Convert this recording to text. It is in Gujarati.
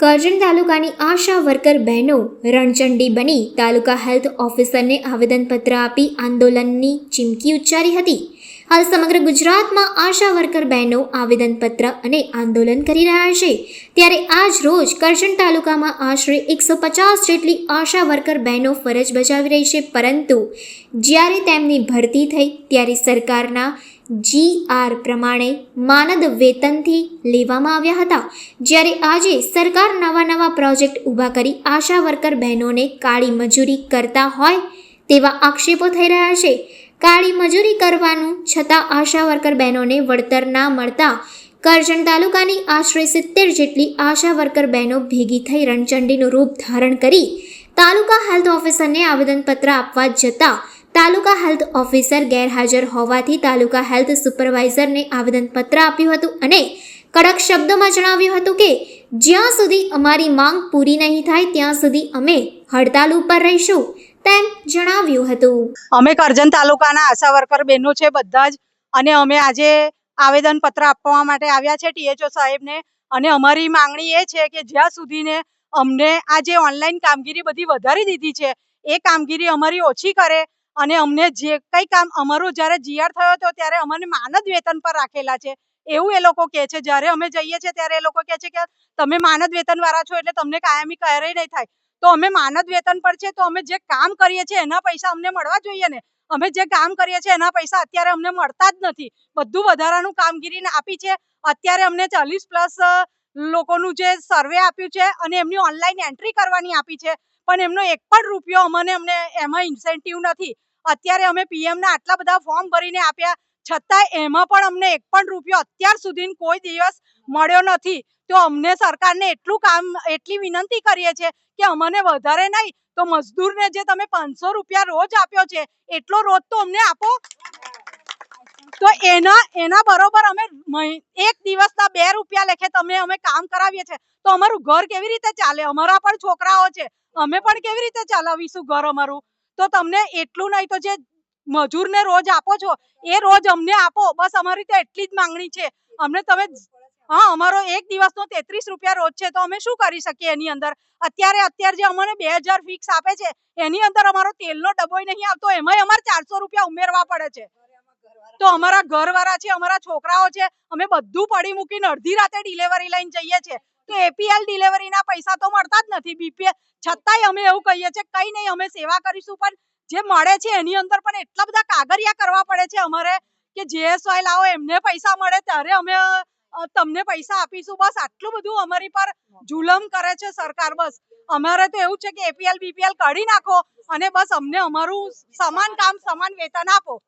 કરજણ તાલુકાની આશા વર્કર બહેનો રણચંડી બની તાલુકા હેલ્થ ઓફિસરને આવેદનપત્ર આપી આંદોલનની ચીમકી ઉચ્ચારી હતી. હાલ સમગ્ર ગુજરાતમાં આશા વર્કર બહેનો આવેદનપત્ર અને આંદોલન કરી રહ્યા છે. ત્યારે આજ રોજ કરજણ તાલુકામાં આશરે એકસો પચાસ જેટલી આશા વર્કર બહેનો ફરજ બજાવી રહી છે. પરંતુ જ્યારે તેમની ભરતી થઈ ત્યારે સરકારના જી આર પ્રમાણે માનદ વેતનથી લેવામાં આવ્યા હતા. જ્યારે આજે સરકાર નવા નવા પ્રોજેક્ટ ઊભા કરી આશા વર્કર બહેનોને કાળી મજૂરી કરતા હોય તેવા આક્ષેપો થઈ રહ્યા છે. કાળી મજૂરી કરવાનું છતાં આશા વર્કર બહેનોને વળતર ના મળતા કરજણ તાલુકાની આશરે સિત્તેર જેટલી આશા વર્કર બહેનો ભેગી થઈ રણચંડીનું રૂપ ધારણ કરી તાલુકા હેલ્થ ઓફિસરને આવેદનપત્ર આપવા જતાં તાલુકા હેલ્થ ઓફિસર ગેરહાજર હોવાથી તાલુકા હેલ્થ સુપરવાઇઝરને આવેદનપત્ર આપ્યું હતું અને કડક શબ્દોમાં જણાવ્યું હતું કે, જ્યાં સુધી અમારી માંગ પૂરી નહીં થાય, ત્યાં સુધી અમે હડતાલ ઉપર રહીશું. તેમ જણાવ્યું હતું. અમે કરજણ તાલુકાના આશા વર્કર બહેનો છે બધા જ. અને અમે આજે આવેદન પત્ર આપવા માટે આવ્યા છે ટીએચઓ સાહેબને. અને અમારી માંગણી એ છે કે જ્યાં સુધીને અમને આ જે ઓનલાઈન કામગીરી બધી વધારી દીધી છે, એ કામગીરી અમારી ઓછી કરે. અને અમને જે કંઈ કામ અમારું જ્યારે જીઆર થયો હતો ત્યારે અમને માનદ વેતન પર રાખેલા છે. એવું એ લોકો કહે છે. જ્યારે અમે જઈએ છીએ ત્યારે એ લોકો કહે છે કે તમે માનદ વેતનવાળા છો એટલે તમને કાયમી કરે નહીં થાય. તો અમે માનદ વેતન પર છે, તો અમે જે કામ કરીએ છીએ એના પૈસા અમને મળવા જોઈએ ને. અમે જે કામ કરીએ છીએ એના પૈસા અત્યારે અમને મળતા જ નથી. બધું વધારાનું કામગીરીને આપી છે. અત્યારે અમને ચાલીસ પ્લસ લોકોનું જે સર્વે આપ્યું છે અને એમની ઓનલાઈન એન્ટ્રી કરવાની આપી છે. પણ એમનો એક પણ રૂપિયો અમને અમને એમાં ઇન્સેન્ટિવ નથી. અત્યારે અમે પીએમના આટલા બધા ફોર્મ ભરીને આપ્યા. છતાં એમાં પણ અમને એક પણ રૂપિયો અત્યાર સુધી કોઈ દિવસ મળ્યો નથી. તો અમને સરકારને એટલું કામ, એટલી વિનંતી કરીએ છીએ કે અમને વધારે નહીં, તો મજદૂરને જે તમે પાંચસો રૂપિયા રોજ આપ્યો છે, એટલો રોજ તો અમને આપો. તો એના એના બરોબર અમે એક દિવસના બે રૂપિયા લેખે તમે અમે કામ કરાવીએ છીએ. તો અમારું ઘર કેવી રીતે ચાલે? અમારા પણ છોકરાઓ છે. અમે પણ કેવી રીતે ચલાવીશું ઘર અમારું? તો તમને એટલું નહીં, તો જે મજૂરને રોજ આપો છો. એ રોજ અમને આપો. બસ અમારી તો એટલી જ માંગણી છે. અમને તમે હા, અમારો એક દિવસનો તેત્રીસ રૂપિયા રોજ છે. તો અમે શું કરી શકીએ એની અંદર? અત્યારે અત્યારે જે અમને બે હજાર ફિક્સ આપે છે, એની અંદર અમારો તેલનો ડબ્બો નહીં આવતો. એમાંય અમારે ચારસો રૂપિયા ઉમેરવા પડે છે. તો અમારા ઘરવાળા છે, અમારા છોકરાઓ છે, અમે બધું પડી મૂકીને અડધી રાતે ડિલિવરી લઈને જઈએ છીએ. તો એપીએલ ડિલિવરીના પૈસા તો મળતા જ નથી. બીપીએલ છતાંય અમે એવું કહીએ છીએ, કંઈ નહીં, અમે સેવા કરીશું, પણ જે મળે છે એની અંદર પણ એટલા બધા કાગરિયા કરવા પડે છે અમારે કે જેએસવાય લાવો, એમને પૈસા મળે ત્યારે અમે તમને પૈસા આપીશું. બસ આટલું બધું અમારી પર જુલમ કરે છે સરકાર. બસ અમારે તો એવું છે કે એપીએલ બીપીએલ કાઢી નાખો અને બસ અમને અમારું સમાન કામ, સમાન વેતન આપો.